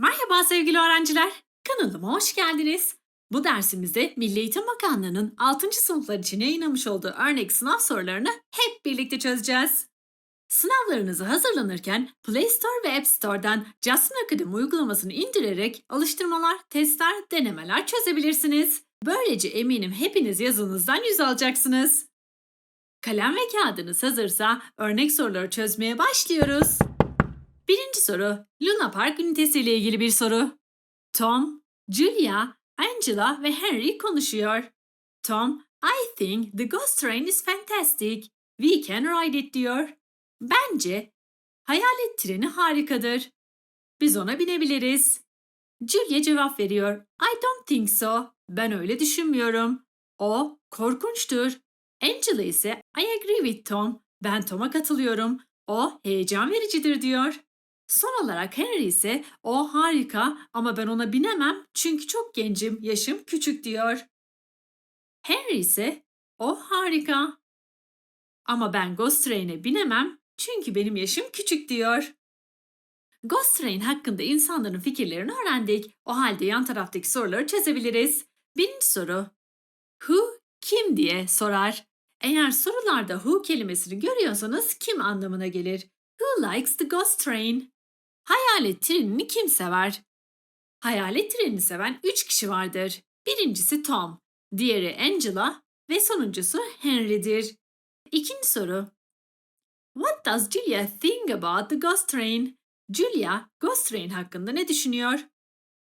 Merhaba sevgili öğrenciler. Kanalıma hoş geldiniz. Bu dersimizde Milli Eğitim Bakanlığı'nın 6. sınıflar için yayınlamış olduğu örnek sınav sorularını hep birlikte çözeceğiz. Sınavlarınızı hazırlanırken Play Store ve App Store'dan Jasmine Academy uygulamasını indirerek alıştırmalar, testler, denemeler çözebilirsiniz. Böylece eminim hepiniz yazınızdan yüz alacaksınız. Kalem ve kağıdınız hazırsa örnek soruları çözmeye başlıyoruz. Birinci soru, Luna Park ünitesiyle ilgili bir soru. Tom, Julia, Angela ve Henry konuşuyor. Tom, I think the ghost train is fantastic. We can ride it diyor. Bence hayalet treni harikadır. Biz ona binebiliriz. Julia cevap veriyor. I don't think so. Ben öyle düşünmüyorum. O korkunçtur. Angela ise I agree with Tom. Ben Tom'a katılıyorum. O heyecan vericidir diyor. Son olarak Henry ise o harika ama ben ona binemem çünkü çok gencim, yaşım küçük diyor. Henry ise o harika ama ben Ghost Train'e binemem çünkü benim yaşım küçük diyor. Ghost Train hakkında insanların fikirlerini öğrendik. O halde yan taraftaki soruları çözebiliriz. Birinci soru. Who kim diye sorar. Eğer sorularda who kelimesini görüyorsanız kim anlamına gelir? Who likes the ghost train? Hayalet trenini kim sever? Hayalet trenini seven 3 kişi vardır. Birincisi Tom, diğeri Angela ve sonuncusu Henry'dir. İkinci soru. What does Julia think about the ghost train? Julia, ghost train hakkında ne düşünüyor?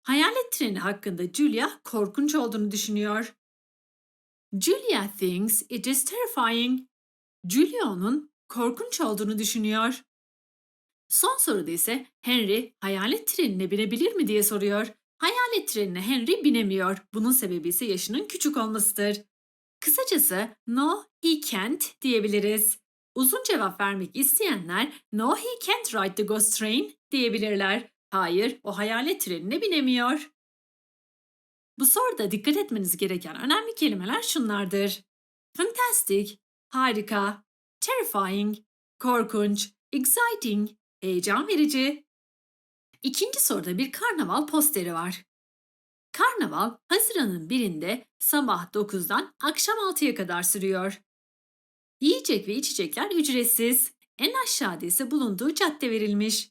Hayalet treni hakkında Julia korkunç olduğunu düşünüyor. Julia thinks it is terrifying. Julia onun korkunç olduğunu düşünüyor. Son soruda ise Henry hayalet trenine binebilir mi diye soruyor. Hayalet trenine Henry binemiyor. Bunun sebebi ise yaşının küçük olmasıdır. Kısacası no he can't diyebiliriz. Uzun cevap vermek isteyenler no he can't ride the ghost train diyebilirler. Hayır o hayalet trenine binemiyor. Bu soruda dikkat etmeniz gereken önemli kelimeler şunlardır. Fantastic, harika, terrifying, korkunç, exciting, heyecan verici. İkinci soruda bir karnaval posteri var. Karnaval Haziran'ın birinde sabah 9'dan akşam 6'ya kadar sürüyor. Yiyecek ve içecekler ücretsiz. En aşağıda ise bulunduğu cadde verilmiş.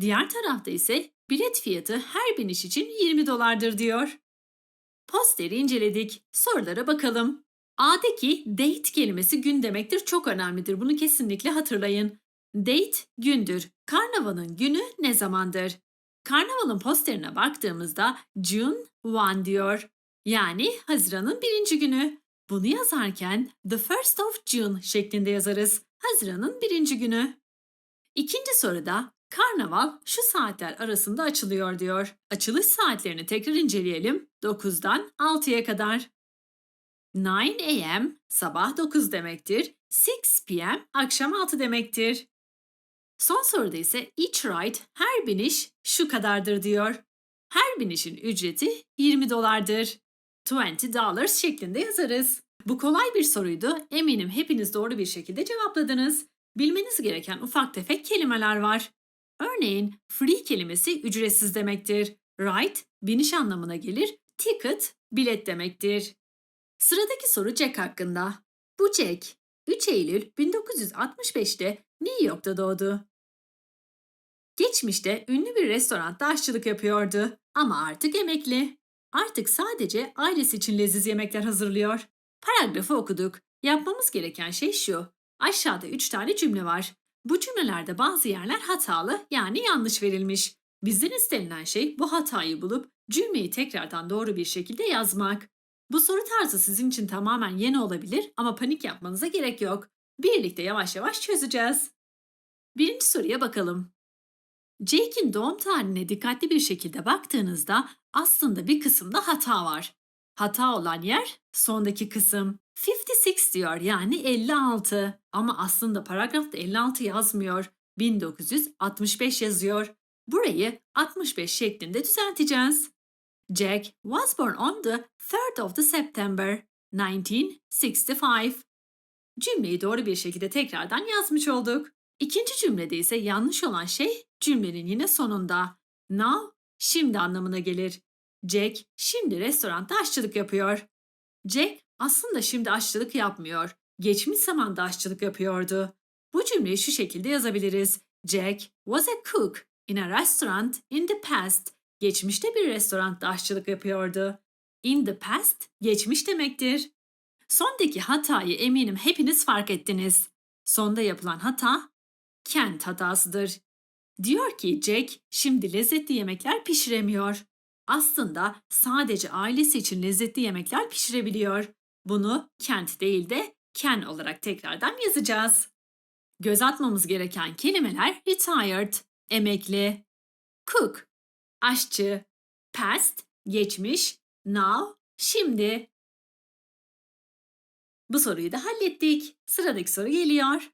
Diğer tarafta ise bilet fiyatı her biniş için 20 dolardır diyor. Posteri inceledik. Sorulara bakalım. A'daki date kelimesi gün demektir çok önemlidir. Bunu kesinlikle hatırlayın. Date gündür. Karnavalın günü ne zamandır? Karnavalın posterine baktığımızda June 1 diyor. Yani Haziran'ın birinci günü. Bunu yazarken the first of June şeklinde yazarız. Haziran'ın birinci günü. İkinci soruda karnaval şu saatler arasında açılıyor diyor. Açılış saatlerini tekrar inceleyelim. 9'dan 6'ya kadar. 9 a.m. sabah 9 demektir. 6 p.m. akşam 6 demektir. Son soruda ise each ride her biniş şu kadardır diyor. Her binişin ücreti 20 dolardır. 20 dollars şeklinde yazarız. Bu kolay bir soruydu. Eminim hepiniz doğru bir şekilde cevapladınız. Bilmeniz gereken ufak tefek kelimeler var. Örneğin free kelimesi ücretsiz demektir. Ride biniş anlamına gelir. Ticket bilet demektir. Sıradaki soru Jack hakkında. Bu Jack 3 Eylül 1965'te New York'ta doğdu. Geçmişte ünlü bir restoranda aşçılık yapıyordu ama artık emekli. Artık sadece ailesi için leziz yemekler hazırlıyor. Paragrafı okuduk. Yapmamız gereken şey şu. Aşağıda 3 tane cümle var. Bu cümlelerde bazı yerler hatalı yani yanlış verilmiş. Bizden istenilen şey bu hatayı bulup cümleyi tekrardan doğru bir şekilde yazmak. Bu soru tarzı sizin için tamamen yeni olabilir ama panik yapmanıza gerek yok. Birlikte yavaş yavaş çözeceğiz. Birinci soruya bakalım. Jake'in doğum tarihine dikkatli bir şekilde baktığınızda aslında bir kısımda hata var. Hata olan yer sondaki kısım. 56 diyor yani 56 ama aslında paragrafta 56 yazmıyor. 1965 yazıyor. Burayı 65 şeklinde düzelteceğiz. Jack was born on the 3rd of the September 1965. Cümleyi doğru bir şekilde tekrardan yazmış olduk. İkinci cümlede ise yanlış olan şey cümlenin yine sonunda. Now şimdi anlamına gelir. Jack şimdi restoranda aşçılık yapıyor. Jack aslında şimdi aşçılık yapmıyor. Geçmiş zamanda aşçılık yapıyordu. Bu cümleyi şu şekilde yazabiliriz. Jack was a cook in a restaurant in the past. Geçmişte bir restoranda aşçılık yapıyordu. In the past geçmiş demektir. Sondaki hatayı eminim hepiniz fark ettiniz. Sonda yapılan hata kent hatasıdır. Diyor ki Jack şimdi lezzetli yemekler pişiremiyor. Aslında sadece ailesi için lezzetli yemekler pişirebiliyor. Bunu kent değil de ken olarak tekrardan yazacağız. Göz atmamız gereken kelimeler retired, emekli, cook, aşçı, past, geçmiş, now, şimdi. Bu soruyu da hallettik. Sıradaki soru geliyor.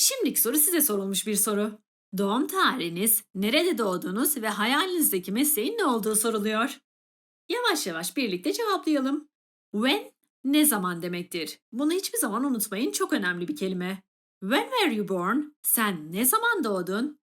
Şimdiki soru size sorulmuş bir soru. Doğum tarihiniz, nerede doğdunuz ve hayalinizdeki mesleğin ne olduğu soruluyor. Yavaş yavaş birlikte cevaplayalım. When ne zaman demektir? Bunu hiçbir zaman unutmayın çok önemli bir kelime. When were you born? Sen ne zaman doğdun?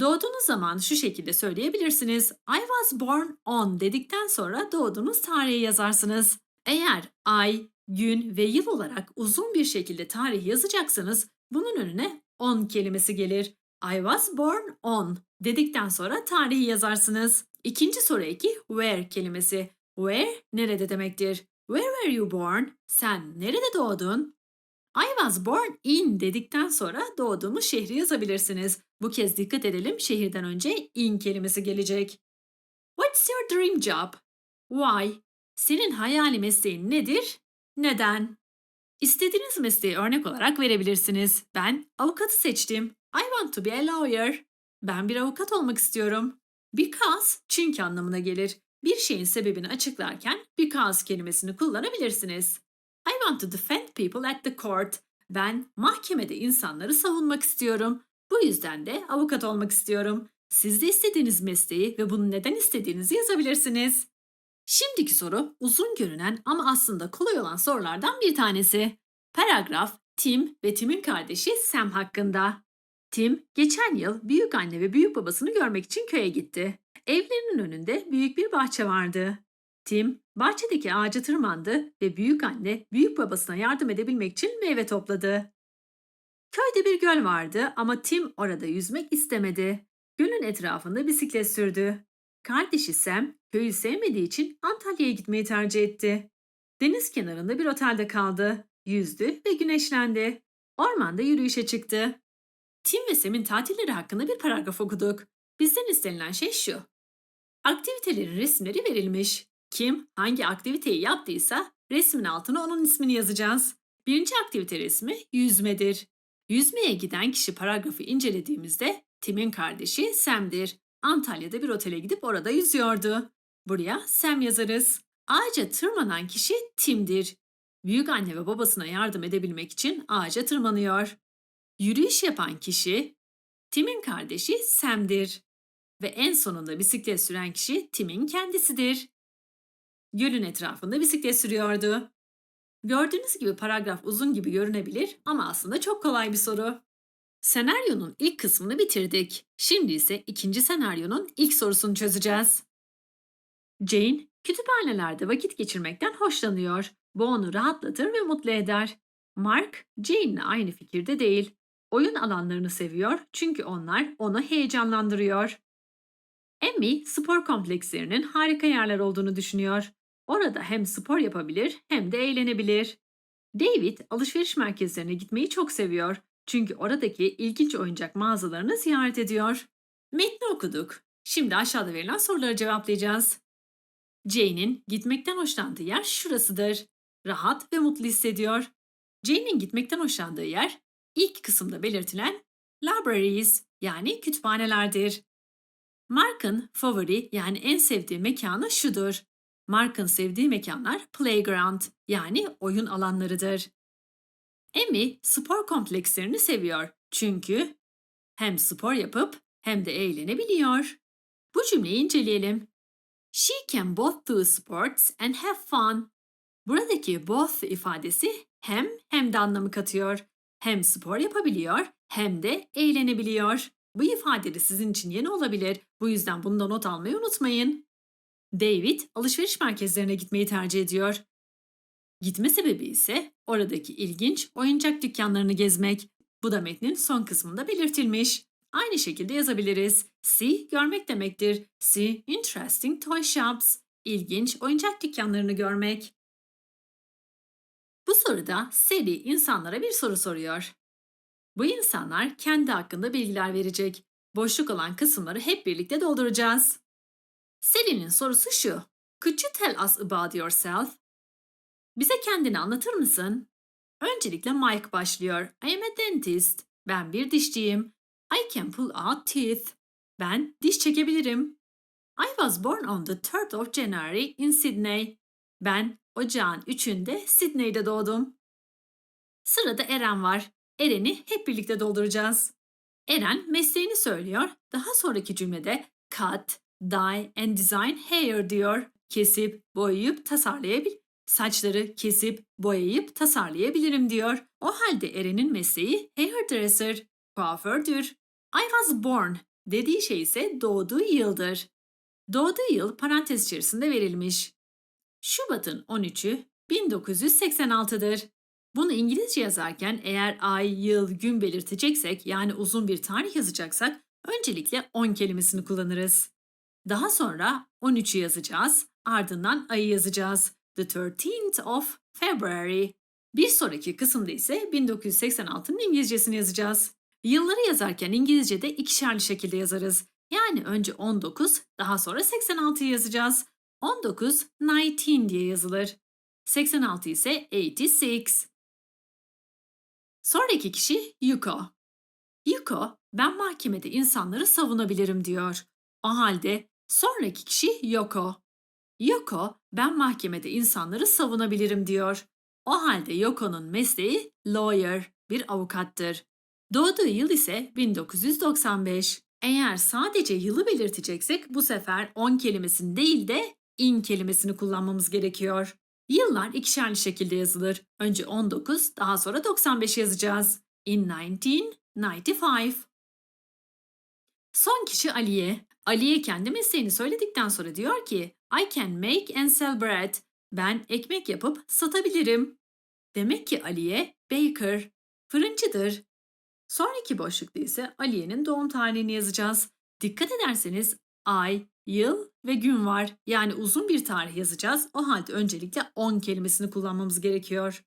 Doğduğunuz zaman şu şekilde söyleyebilirsiniz. I was born on dedikten sonra doğduğunuz tarihi yazarsınız. Eğer ay, gün ve yıl olarak uzun bir şekilde tarih yazacaksanız bunun önüne on kelimesi gelir. I was born on dedikten sonra tarihi yazarsınız. İkinci soru eki where kelimesi. Where nerede demektir? Where were you born? Sen nerede doğdun? I was born in dedikten sonra doğduğumuz şehri yazabilirsiniz. Bu kez dikkat edelim şehirden önce in kelimesi gelecek. What's your dream job? Why? Senin hayali mesleğin nedir? Neden? İstediğiniz mesleği örnek olarak verebilirsiniz. Ben avukatı seçtim. I want to be a lawyer. Ben bir avukat olmak istiyorum. Because çünkü anlamına gelir. Bir şeyin sebebini açıklarken because kelimesini kullanabilirsiniz. I want to defend people at the court. Ben mahkemede insanları savunmak istiyorum. Bu yüzden de avukat olmak istiyorum. Siz de istediğiniz mesleği ve bunu neden istediğinizi yazabilirsiniz. Şimdiki soru uzun görünen ama aslında kolay olan sorulardan bir tanesi. Paragraf Tim ve Tim'in kardeşi Sam hakkında. Tim geçen yıl büyük anne ve büyük babasını görmek için köye gitti. Evlerinin önünde büyük bir bahçe vardı. Tim bahçedeki ağaca tırmandı ve büyük anne büyük babasına yardım edebilmek için meyve topladı. Köyde bir göl vardı ama Tim orada yüzmek istemedi. Gölün etrafında bisiklet sürdü. Kardeşi Sam köyü sevmediği için Antalya'ya gitmeyi tercih etti. Deniz kenarında bir otelde kaldı. Yüzdü ve güneşlendi. Ormanda yürüyüşe çıktı. Tim ve Sam'in tatilleri hakkında bir paragraf okuduk. Bizden istenilen şey şu. Aktivitelerin resimleri verilmiş. Kim hangi aktiviteyi yaptıysa resmin altına onun ismini yazacağız. Birinci aktivite resmi yüzmedir. Yüzmeye giden kişi paragrafı incelediğimizde Tim'in kardeşi Sam'dir. Antalya'da bir otele gidip orada yüzüyordu. Buraya Sam yazarız. Ağaca tırmanan kişi Tim'dir. Büyük anne ve babasına yardım edebilmek için ağaca tırmanıyor. Yürüyüş yapan kişi Tim'in kardeşi Sam'dir. Ve en sonunda bisiklet süren kişi Tim'in kendisidir. Gölün etrafında bisiklet sürüyordu. Gördüğünüz gibi paragraf uzun gibi görünebilir ama aslında çok kolay bir soru. Senaryonun ilk kısmını bitirdik. Şimdi ise ikinci senaryonun ilk sorusunu çözeceğiz. Jane, kütüphanelerde vakit geçirmekten hoşlanıyor. Bu onu rahatlatır ve mutlu eder. Mark, Jane'le aynı fikirde değil. Oyun alanlarını seviyor çünkü onlar onu heyecanlandırıyor. Emmy, spor komplekslerinin harika yerler olduğunu düşünüyor. Orada hem spor yapabilir hem de eğlenebilir. David, alışveriş merkezlerine gitmeyi çok seviyor. Çünkü oradaki ilginç oyuncak mağazalarını ziyaret ediyor. Metni okuduk. Şimdi aşağıda verilen soruları cevaplayacağız. Jane'in gitmekten hoşlandığı yer şurasıdır. Rahat ve mutlu hissediyor. Jane'in gitmekten hoşlandığı yer ilk kısımda belirtilen libraries yani kütüphanelerdir. Mark'ın favori yani en sevdiği mekanı şudur. Mark'ın sevdiği mekanlar playground yani oyun alanlarıdır. Emmy spor komplekslerini seviyor çünkü hem spor yapıp hem de eğlenebiliyor. Bu cümleyi inceleyelim. She can both do sports and have fun. Buradaki both ifadesi hem hem de anlamı katıyor. Hem spor yapabiliyor hem de eğlenebiliyor. Bu ifade de sizin için yeni olabilir. Bu yüzden bunu da not almayı unutmayın. David alışveriş merkezlerine gitmeyi tercih ediyor. Gitme sebebi ise oradaki ilginç oyuncak dükkanlarını gezmek. Bu da metnin son kısmında belirtilmiş. Aynı şekilde yazabiliriz. See görmek demektir. See interesting toy shops. İlginç oyuncak dükkanlarını görmek. Bu soruda seri insanlara bir soru soruyor. Bu insanlar kendi hakkında bilgiler verecek. Boşluk olan kısımları hep birlikte dolduracağız. Seri'nin sorusu şu. Could you tell us about yourself? Bize kendini anlatır mısın? Öncelikle Mike başlıyor. I am a dentist. Ben bir dişçiyim. I can pull out teeth. Ben diş çekebilirim. I was born on the 3rd of January in Sydney. Ben ocağın 3'ünde Sydney'de doğdum. Sırada Eren var. Eren'i hep birlikte dolduracağız. Eren mesleğini söylüyor. Daha sonraki cümlede cut, dye and design hair diyor. Kesip, boyayıp tasarlayabil. Saçları kesip, boyayıp tasarlayabilirim diyor. O halde Eren'in mesleği hairdresser, kuafördür. I was born dediği şey ise doğduğu yıldır. Doğduğu yıl parantez içerisinde verilmiş. Şubat'ın 13'ü 1986'dır. Bunu İngilizce yazarken eğer ay, yıl, gün belirteceksek yani uzun bir tarih yazacaksak öncelikle 10 kelimesini kullanırız. Daha sonra 13'ü yazacağız, ardından ayı yazacağız. The 13th of February. Bir sonraki kısımda ise 1986'nın İngilizcesini yazacağız. Yılları yazarken İngilizce'de ikişerli şekilde yazarız. Yani önce 19, daha sonra 86'yı yazacağız. 19, 19 diye yazılır. 86 ise 86. Sonraki kişi Yuko. Yuko, ben mahkemede insanları savunabilirim diyor. O halde sonraki kişi Yoko. Yoko, ben mahkemede insanları savunabilirim diyor. O halde Yoko'nun mesleği lawyer, bir avukattır. Doğduğu yıl ise 1995. Eğer sadece yılı belirteceksek bu sefer 10 kelimesini değil de in kelimesini kullanmamız gerekiyor. Yıllar ikişerli şekilde yazılır. Önce 19, daha sonra 95 yazacağız. In 1995. Son kişi Aliye. Aliye kendi mesleğini söyledikten sonra diyor ki I can make and sell bread. Ben ekmek yapıp satabilirim. Demek ki Aliye baker, fırıncıdır. Sonraki boşlukta ise Aliye'nin doğum tarihini yazacağız. Dikkat ederseniz ay, yıl ve gün var. Yani uzun bir tarih yazacağız. O halde öncelikle 10 kelimesini kullanmamız gerekiyor.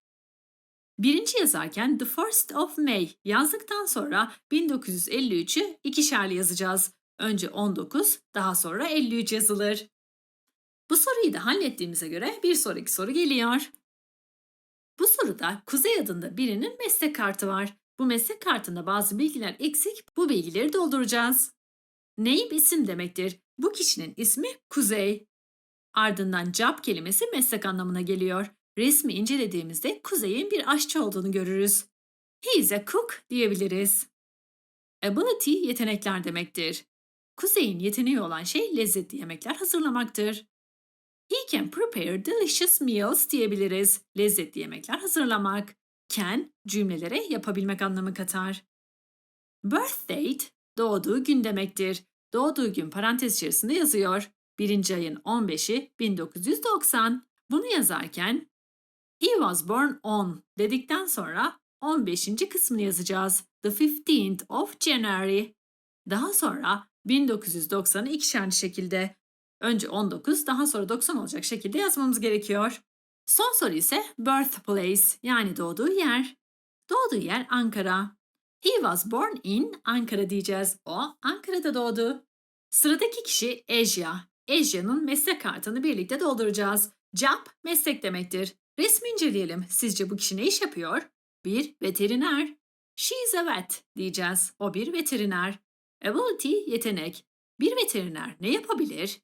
Birinci yazarken the first of May yazdıktan sonra 1953'ü ikişerli yazacağız. Önce 19, daha sonra 53 yazılır. Bu soruyu da hallettiğimize göre bir sonraki soru geliyor. Bu soruda Kuzey adında birinin meslek kartı var. Bu meslek kartında bazı bilgiler eksik, bu bilgileri dolduracağız. Name isim demektir. Bu kişinin ismi Kuzey. Ardından job kelimesi meslek anlamına geliyor. Resmi incelediğimizde Kuzey'in bir aşçı olduğunu görürüz. He is a cook diyebiliriz. Ability yetenekler demektir. Kuzey'in yeteneği olan şey lezzetli yemekler hazırlamaktır. He can prepare delicious meals diyebiliriz. Lezzetli yemekler hazırlamak. Can cümlelere yapabilmek anlamı katar. Birth date doğduğu gün demektir. Doğduğu gün parantez içerisinde yazıyor. Birinci ayın 15'i 1990. Bunu yazarken He was born on dedikten sonra 15. kısmını yazacağız. The 15th of January. Daha sonra 1990'ı ikişerli şekilde. Önce 19 daha sonra 90 olacak şekilde yazmamız gerekiyor. Son soru ise birthplace yani doğduğu yer. Doğduğu yer Ankara. He was born in Ankara diyeceğiz. O Ankara'da doğdu. Sıradaki kişi Asia. Asia'nın meslek kartını birlikte dolduracağız. Job meslek demektir. Resmi inceleyelim. Sizce bu kişi ne iş yapıyor? Bir veteriner. She is a vet diyeceğiz. O bir veteriner. Ability yetenek. Bir veteriner ne yapabilir?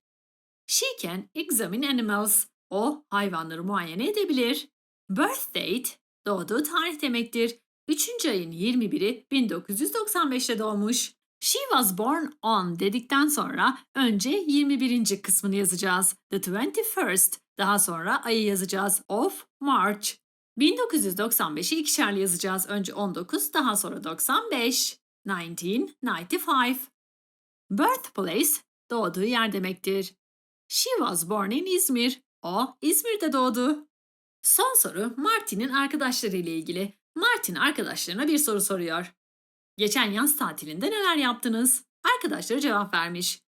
She can examine animals. O hayvanları muayene edebilir. Birth date doğduğu tarih demektir. 3. ayın 21'i 1995'te doğmuş. She was born on dedikten sonra önce 21. kısmını yazacağız. The 21st. Daha sonra ayı yazacağız. Of March. 1995'i ikişerli yazacağız. Önce 19, daha sonra 95. 1995. Birthplace, doğduğu yer demektir. She was born in İzmir. O, İzmir'de doğdu. Son soru Martin'in arkadaşları ile ilgili. Martin arkadaşlarına bir soru soruyor. Geçen yaz tatilinde neler yaptınız? Arkadaşları cevap vermiş.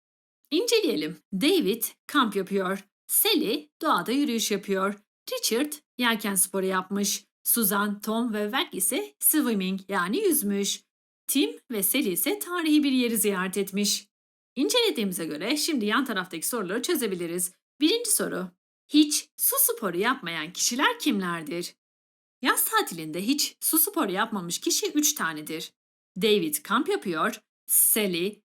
İnceleyelim. David kamp yapıyor. Sally doğada yürüyüş yapıyor. Richard yelken sporu yapmış. Susan, Tom ve Weg ise swimming yani yüzmüş. Tim ve Sally ise tarihi bir yeri ziyaret etmiş. İncelediğimize göre şimdi yan taraftaki soruları çözebiliriz. Birinci soru. Hiç su sporu yapmayan kişiler kimlerdir? Yaz tatilinde hiç su sporu yapmamış kişi 3 tanedir. David kamp yapıyor, Sally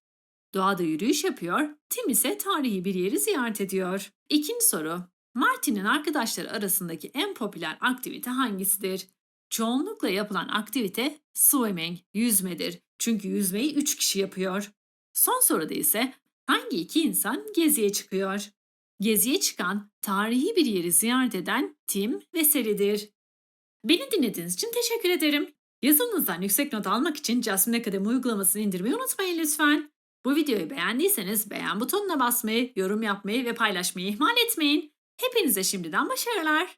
doğada yürüyüş yapıyor, Tim ise tarihi bir yeri ziyaret ediyor. İkinci soru. Martin'in arkadaşları arasındaki en popüler aktivite hangisidir? Çoğunlukla yapılan aktivite swimming, yüzmedir. Çünkü yüzmeyi 3 kişi yapıyor. Son soruda ise hangi iki insan geziye çıkıyor? Geziye çıkan, tarihi bir yeri ziyaret eden Tim ve Sally'dir. Beni dinlediğiniz için teşekkür ederim. Yazınızdan yüksek not almak için Jasmine Akademi uygulamasını indirmeyi unutmayın lütfen. Bu videoyu beğendiyseniz beğen butonuna basmayı, yorum yapmayı ve paylaşmayı ihmal etmeyin. Hepinize şimdiden başarılar.